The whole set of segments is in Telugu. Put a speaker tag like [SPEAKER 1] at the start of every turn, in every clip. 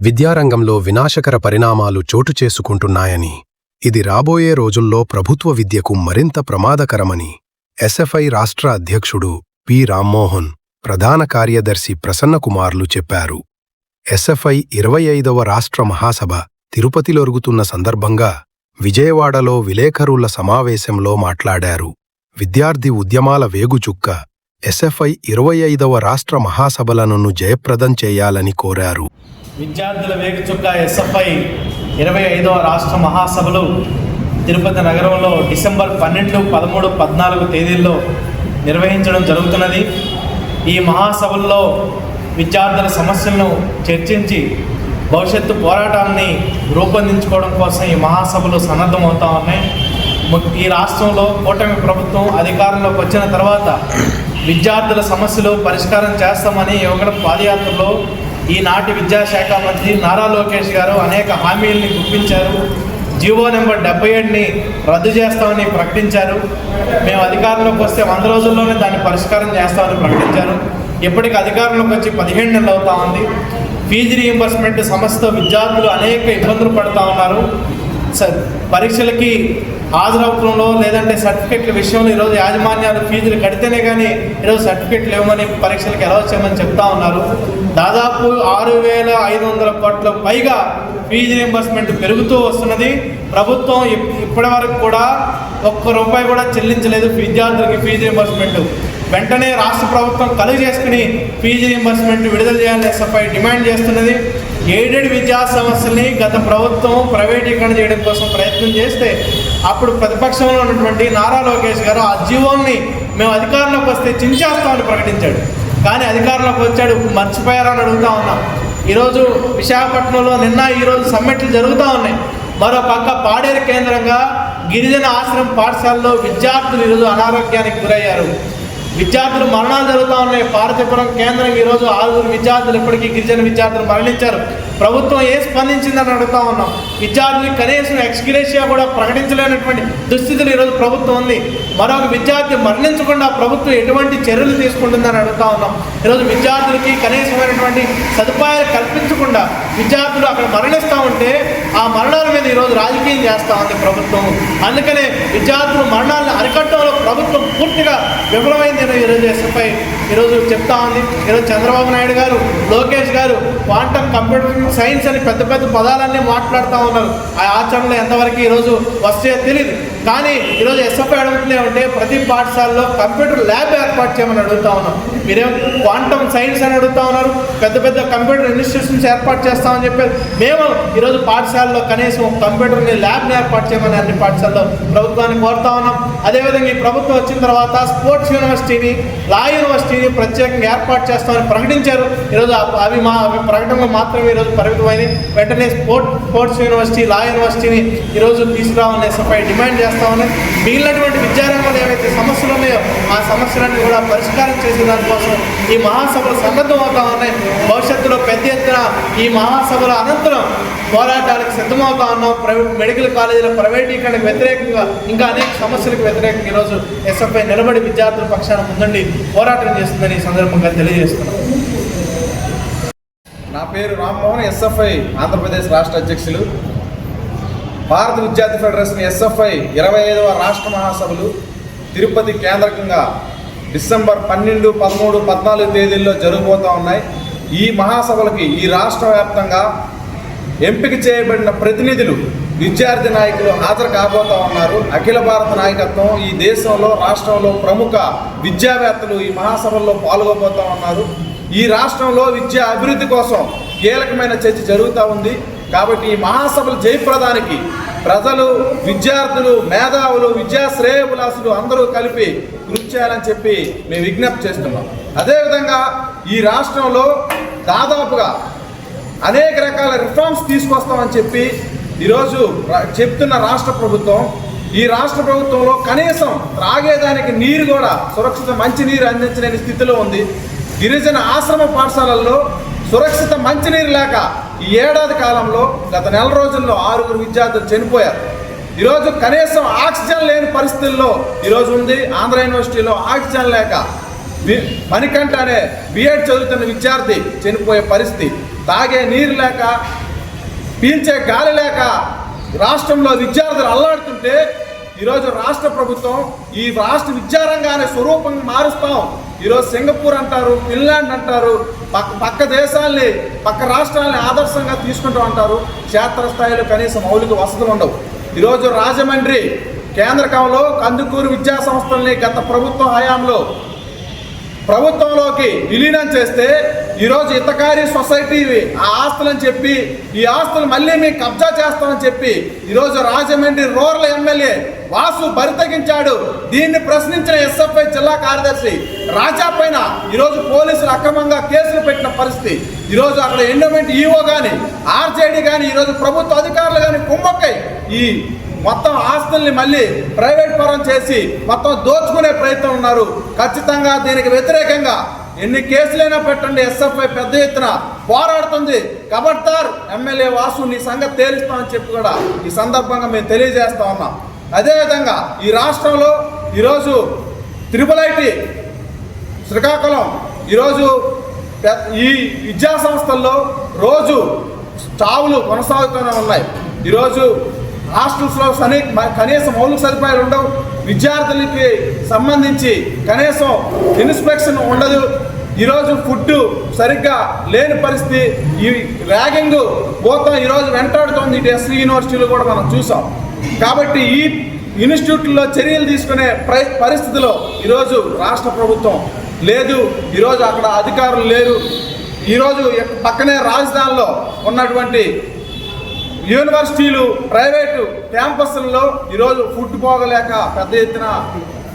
[SPEAKER 1] విద్యారంగంలో వినాశకర పరిణామాలు చోటు చేసుకుంటున్నాయని ఇది రాబోయే రోజుల్లో ప్రభుత్వ విద్యకు మరింత ప్రమాదకరమని ఎస్ఎఫ్ఐ రాష్ట్ర అధ్యక్షుడు పి. రామ్మోహన్ ప్రధాన కార్యదర్శి ప్రసన్నకుమార్లు చెప్పారు. ఎస్ఎఫ్ఐ ఇరవై ఐదవ రాష్ట్ర మహాసభ తిరుపతిలోరుగుతున్న సందర్భంగా విజయవాడలో విలేకరుల సమావేశంలో మాట్లాడారు. విద్యార్థి ఉద్యమాల వేగుచుక్క ఎస్ఎఫ్ఐ ఇరవై ఐదవ రాష్ట్ర మహాసభలను జయప్రదం చేయాలని కోరారు.
[SPEAKER 2] విద్యార్థుల వేగుచుక్క ఎస్ఎఫ్ఐ ఇరవై ఐదవ రాష్ట్ర మహాసభలు తిరుపతి నగరంలో డిసెంబర్ పన్నెండు పదమూడు పద్నాలుగు తేదీల్లో నిర్వహించడం జరుగుతున్నది. ఈ మహాసభల్లో విద్యార్థుల సమస్యలను చర్చించి భవిష్యత్తు పోరాటాన్ని రూపొందించుకోవడం కోసం ఈ మహాసభలు సన్నద్ధమవుతా ఉన్నాయి. ఈ రాష్ట్రంలో కూటమి ప్రభుత్వం అధికారంలోకి వచ్చిన తర్వాత విద్యార్థుల సమస్యలు పరిష్కారం చేస్తామని యువగడ పాదయాత్రలో ఈనాటి విద్యాశాఖ మంత్రి నారా లోకేష్ గారు అనేక హామీల్ని గుప్పించారు. జీవో నెంబర్ డెబ్బై ఏడుని రద్దు చేస్తామని ప్రకటించారు. మేము అధికారంలోకి వస్తే వంద రోజుల్లోనే దాన్ని పరిష్కారం చేస్తామని ప్రకటించారు. ఇప్పటికి అధికారంలోకి వచ్చి పదిహేడు నెలలు అవుతా ఉంది. ఫీజు రీఎంబర్స్మెంట్ సమస్యతో విద్యార్థులు అనేక ఇబ్బందులు పడుతూ ఉన్నారు. స- పరీక్షలకి హాజరవడంలో లేదంటే సర్టిఫికెట్ల విషయంలో ఈరోజు యాజమాన్యాలు ఫీజులు కడితేనే కానీ ఈరోజు సర్టిఫికెట్లు ఇవ్వమని పరీక్షలకు ఎలా వచ్చామని చెప్తా ఉన్నారు. దాదాపు ఆరు వేల ఐదు వందల కోట్ల పైగా ఫీజు రియంబర్స్మెంట్ పెరుగుతూ వస్తున్నది. ప్రభుత్వం ఇప్- ఇప్పటి వరకు కూడా ఒక్క రూపాయి కూడా చెల్లించలేదు విద్యార్థులకి ఫీజు రియంబర్స్మెంట్ వెంటనే రాష్ట్ర ప్రభుత్వం కలుగజేసుకుని ఫీజు రియంబర్స్మెంట్ విడుదల చేయాలని ఎస్ఎఫ్ఐ డిమాండ్ చేస్తున్నది. ఎయిడెడ్ విద్యా సంస్థల్ని గత ప్రభుత్వం ప్రైవేటీకరణ చేయడం కోసం ప్రయత్నం చేస్తే అప్పుడు ప్రతిపక్షంలో ఉన్నటువంటి నారా లోకేష్ గారు ఆ జీవోల్ని మేము అధికారంలోకి వస్తే చించేస్తామని ప్రకటించాడు. కానీ అధికారంలోకి వచ్చాడు మర్చిపోయారని అడుగుతా ఉన్నాం. ఈరోజు విశాఖపట్నంలో నిన్న ఈరోజు సమ్మెట్లు జరుగుతూ ఉన్నాయి. మరో పక్క పాడేరు కేంద్రంగా గిరిజన ఆశ్రమ పాఠశాలలో విద్యార్థులు ఈరోజు అనారోగ్యానికి గురయ్యారు. విద్యార్థులు మరణాలు జరుగుతూ ఉన్నాయి. పార్వతీపురం కేంద్రం ఈరోజు ఆరుగురు విద్యార్థులు ఇప్పటికీ గిరిజన విద్యార్థులు మరణించారు. ప్రభుత్వం ఏ స్పందించిందని అడుగుతా ఉన్నాం. విద్యార్థులు కనీసం ఎక్స్గ్రేషియా కూడా ప్రకటించలేనటువంటి దుస్థితులు ఈరోజు ప్రభుత్వం ఉంది. మరొక విద్యార్థి మరణించకుండా ప్రభుత్వం ఎటువంటి చర్యలు తీసుకుంటుందని అడుగుతా ఉన్నాం. ఈరోజు విద్యార్థులకి కనీసమైనటువంటి సదుపాయాలు కల్పించకుండా విద్యార్థులు అక్కడ మరణిస్తూ ఉంటే ఆ మరణాల మీద ఈరోజు రాజకీయం చేస్తూ ఉంది ప్రభుత్వం. అందుకనే విద్యార్థులు మరణాలను అరికట్టడంలో ప్రభుత్వం పూర్తిగా విఫలమైంది అని ఈరోజు ఎస్ఎఫ్ఐ. ఈరోజు చెప్తా ఉంది. ఈరోజు చంద్రబాబు నాయుడు గారు లోకేష్ గారు క్వాంటమ్ కంప్యూటర్ సైన్స్ అని పెద్ద పెద్ద పదాలన్నీ మాట్లాడుతూ ఉన్నారు. ఆ ఆచరణలో ఎంతవరకు ఈరోజు వస్తే తెలియదు కానీ ఈరోజు ఎస్ఎఫ్ఐ అడుగుతూనే ఉంటే ప్రతి పాఠశాలలో కంప్యూటర్ ల్యాబ్ ఏర్పాటు చేయమని అడుగుతా ఉన్నాం. మీరేం క్వాంటమ్ సైన్స్ అని అడుగుతా ఉన్నారు. పెద్ద పెద్ద కంప్యూటర్ ఇన్స్టిట్యూషన్స్ ఏర్పాటు చేస్తామని చెప్పారు. మేము ఈరోజు పాఠశాలలో కనీసం కంప్యూటర్ని ల్యాబ్ని ఏర్పాటు చేయమని అన్ని పాఠశాలలో ప్రభుత్వాన్ని కోరుతా ఉన్నాం. అదేవిధంగా ఈ ప్రభుత్వం వచ్చిన తర్వాత స్పోర్ట్స్ యూనివర్సిటీని లా యూనివర్సిటీని ప్రత్యేకంగా ఏర్పాటు చేస్తామని ప్రకటించారు. ఈరోజు అవి- అవి మా అవి ప్రకటనలు మాత్రమే ఈరోజు పరిమితమైంది వెంటనే స్పోర్ట్ స్పోర్ట్స్ యూనివర్సిటీ లా యూనివర్సిటీని ఈరోజు తీసుకురావాలని ఎస్ఎఫ్ఐ డిమాండ్ చేస్తామని మిగిలినటువంటి విద్యారంగంలో ఏవైతే సమస్యలు ఉన్నాయో ఆ సమస్యలన్నీ కూడా పరిష్కారం చేసే దానికోసం ఈ మహాసభలు సన్నద్ధం అవుతా ఉన్నాయి. భవిష్యత్తులో పెద్ద ఎత్తున ఈ మహాసభల అనంతరం పోరాటాలకు సిద్ధమవుతా ఉన్నాం. ప్రైవేట్ మెడికల్ కాలేజీల ప్రైవేటీకరణకు వ్యతిరేకంగా ఇంకా అనేక సమస్యలకు వ్యతిరేకంగా ఈరోజు ఎస్ఎఫ్ఐ నిలబడి విద్యార్థుల పక్షాన ముందండి పోరాటం చేస్తుందని ఈ సందర్భంగా తెలియజేస్తున్నాం.
[SPEAKER 3] నా పేరు రామ్మోహన్ ఎస్ఎఫ్ఐ ఆంధ్రప్రదేశ్ రాష్ట్ర అధ్యక్షులు. భారత విద్యార్థి ఫెడరేషన్ ఎస్ఎఫ్ఐ ఇరవై ఐదవ రాష్ట్ర మహాసభలు తిరుపతి కేంద్రకంగా డిసెంబర్ పన్నెండు పదమూడు పద్నాలుగు తేదీల్లో జరగబోతూ ఉన్నాయి. ఈ మహాసభలకి ఈ రాష్ట్ర వ్యాప్తంగా ఎంపిక చేయబడిన ప్రతినిధులు విద్యార్థి నాయకులు హాజరు కాబోతా ఉన్నారు. అఖిల భారత నాయకత్వం ఈ దేశంలో రాష్ట్రంలో ప్రముఖ విద్యావేత్తలు ఈ మహాసభల్లో పాల్గొబోతా ఉన్నారు. ఈ రాష్ట్రంలో విద్యా అభివృద్ధి కోసం కీలకమైన చర్చ జరుగుతూ ఉంది. కాబట్టి ఈ మహాసభలు జయప్రదానికి ప్రజలు విద్యార్థులు మేధావులు విద్యాశ్రేయబులాసులు అందరూ కలిపి కృషి చేయాలని చెప్పి మేము విజ్ఞప్తి చేస్తున్నాం. అదేవిధంగా ఈ రాష్ట్రంలో దాదాపుగా అనేక రకాల రిఫార్మ్స్ తీసుకొస్తామని చెప్పి ఈరోజు చెప్తున్న రాష్ట్ర ప్రభుత్వం ఈ రాష్ట్ర ప్రభుత్వంలో కనీసం త్రాగేదానికి నీరు కూడా సురక్షిత మంచినీరు అందించలేని స్థితిలో ఉంది. గిరిజన ఆశ్రమ పాఠశాలల్లో సురక్షిత మంచినీరు లేక ఈ ఏడాది కాలంలో గత నెల రోజుల్లో ఆరుగురు విద్యార్థులు చనిపోయారు. ఈరోజు కనీసం ఆక్సిజన్ లేని పరిస్థితుల్లో ఈరోజు ఉంది ఆంధ్ర యూనివర్సిటీలో ఆక్సిజన్ లేక. మణికంఠ అనే బిఎడ్ చదువుతున్న విద్యార్థి చనిపోయే పరిస్థితి. తాగే నీరు లేక పీల్చే గాలి లేక రాష్ట్రంలో విద్యార్థులు అల్లాడుతుంటే ఈరోజు రాష్ట్ర ప్రభుత్వం ఈ రాష్ట్ర విద్యారంగాన్ని స్వరూపంగా మారుస్తాం. ఈరోజు సింగపూర్ అంటారు ఫిన్లాండ్ అంటారు పక్క పక్క దేశాల్ని పక్క రాష్ట్రాలని ఆదర్శంగా తీసుకుంటూ అంటారు. క్షేత్రస్థాయిలో కనీసం మౌలిక వసతులు ఉండవు. ఈరోజు రాజమండ్రి కేంద్రకంలో కందుకూరు విద్యా సంస్థల్ని గత ప్రభుత్వ హయాంలో ప్రభుత్వంలోకి విలీనం చేస్తే ఈరోజు ఇతకారి సొసైటీ ఆ ఆస్తులని చెప్పి ఈ ఆస్తులు మళ్ళీ మేము కబ్జా చేస్తామని చెప్పి ఈరోజు రాజమండ్రి రూరల్ ఎమ్మెల్యే వాసు బరితగించాడు. దీన్ని ప్రశ్నించిన ఎస్ఎఫ్ఐ జిల్లా కార్యదర్శి రాజా పైన ఈరోజు పోలీసులు అక్రమంగా కేసులు పెట్టిన పరిస్థితి. ఈరోజు అక్కడ ఎండోమెంట్ ఈఓ కానీ ఆర్జేడీ కానీ ఈరోజు ప్రభుత్వ అధికారులు కానీ కుమ్మక్కై ఈ మొత్తం ఆస్తుల్ని మళ్ళీ ప్రైవేట్ పరం చేసి మొత్తం దోచుకునే ప్రయత్నం ఉన్నారు. ఖచ్చితంగా దీనికి వ్యతిరేకంగా ఎన్ని కేసులైనా పెట్టండి. ఎస్ఎఫ్ఐ పెద్ద ఎత్తున పోరాడుతుంది. కబడ్దార్ ఎమ్మెల్యే వాసు నీ సంగతి తేలుస్తామని చెప్పి కూడా ఈ సందర్భంగా మేము తెలియజేస్తా ఉన్నాం. అదేవిధంగా ఈ రాష్ట్రంలో ఈరోజు త్రిపుల్ ఐటీ శ్రీకాకుళం ఈరోజు ఈ విద్యా సంస్థల్లో రోజు చావులు కొనసాగుతూనే ఉన్నాయి. ఈరోజు హాస్టల్స్లో సని కనీసం మౌలిక సదుపాయాలు ఉండవు. విద్యార్థులకి సంబంధించి కనీసం ఇన్స్పెక్షన్ ఉండదు. ఈరోజు ఫుడ్ సరిగ్గా లేని పరిస్థితి. ఈ ర్యాగింగ్ పోతాం ఈరోజు వెంటాడుతోంది ఇటు ఎస్సీ యూనివర్సిటీలో కూడా మనం చూసాం. కాబట్టి ఈ ఇన్స్టిట్యూట్లో చర్యలు తీసుకునే పరిస్థితిలో ఈరోజు రాష్ట్ర ప్రభుత్వం లేదు. ఈరోజు అక్కడ అధికారులు లేరు. ఈరోజు పక్కనే రాజధానిలో ఉన్నటువంటి యూనివర్సిటీలు ప్రైవేటు క్యాంపస్లలో ఈరోజు ఫుడ్ పోగలేక పెద్ద ఎత్తున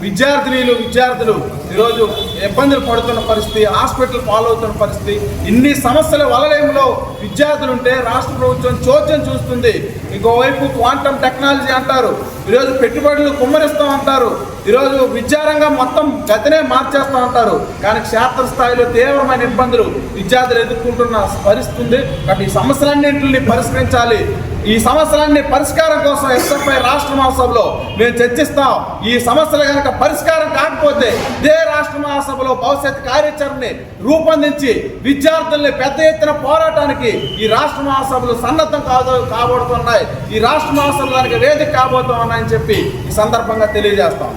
[SPEAKER 3] విద్యార్థినీలు విద్యార్థులు ఈరోజు ఇబ్బందులు పడుతున్న పరిస్థితి హాస్పిటల్ పాలవుతున్న పరిస్థితి ఇన్ని సమస్యల వలయంలో విద్యార్థులు ఉంటే రాష్ట్ర ప్రభుత్వం చోద్యం చూస్తుంది. ఇంకోవైపు క్వాంటమ్ టెక్నాలజీ అంటారు. ఈరోజు పెట్టుబడులు కుమ్మరిస్తాం అంటారు. ఈరోజు విద్యారంగం మొత్తం గతనే మార్చేస్తాం అంటారు. కానీ క్షేత్రస్థాయిలో తీవ్రమైన ఇబ్బందులు విద్యార్థులు ఎదుర్కొంటున్న పరిస్థితి ఉంది కాబట్టి ఈ సమస్యలన్నింటిని పరిష్కరించాలి. ఈ సమస్యలన్నీ పరిష్కారం కోసం ఎస్ఎఫ్ఐ రాష్ట్ర మహోత్సవంలో మేము చర్చిస్తాం. ఈ సమస్యలు కనుక పరిష్కారం కాకపోతే ఇదే రాష్ట్ర మహాసభలో భవిష్యత్ కార్యాచరణని రూపొందించి విద్యార్థుల్ని పెద్ద ఎత్తున పోరాటానికి ఈ రాష్ట్ర మహాసభలు సన్నద్ధం కాదు కాబోతున్నాయి. ఈ రాష్ట్ర మహాసభలు దానికి వేదిక కాబోతున్నాయని చెప్పి ఈ సందర్భంగా తెలియజేస్తాం.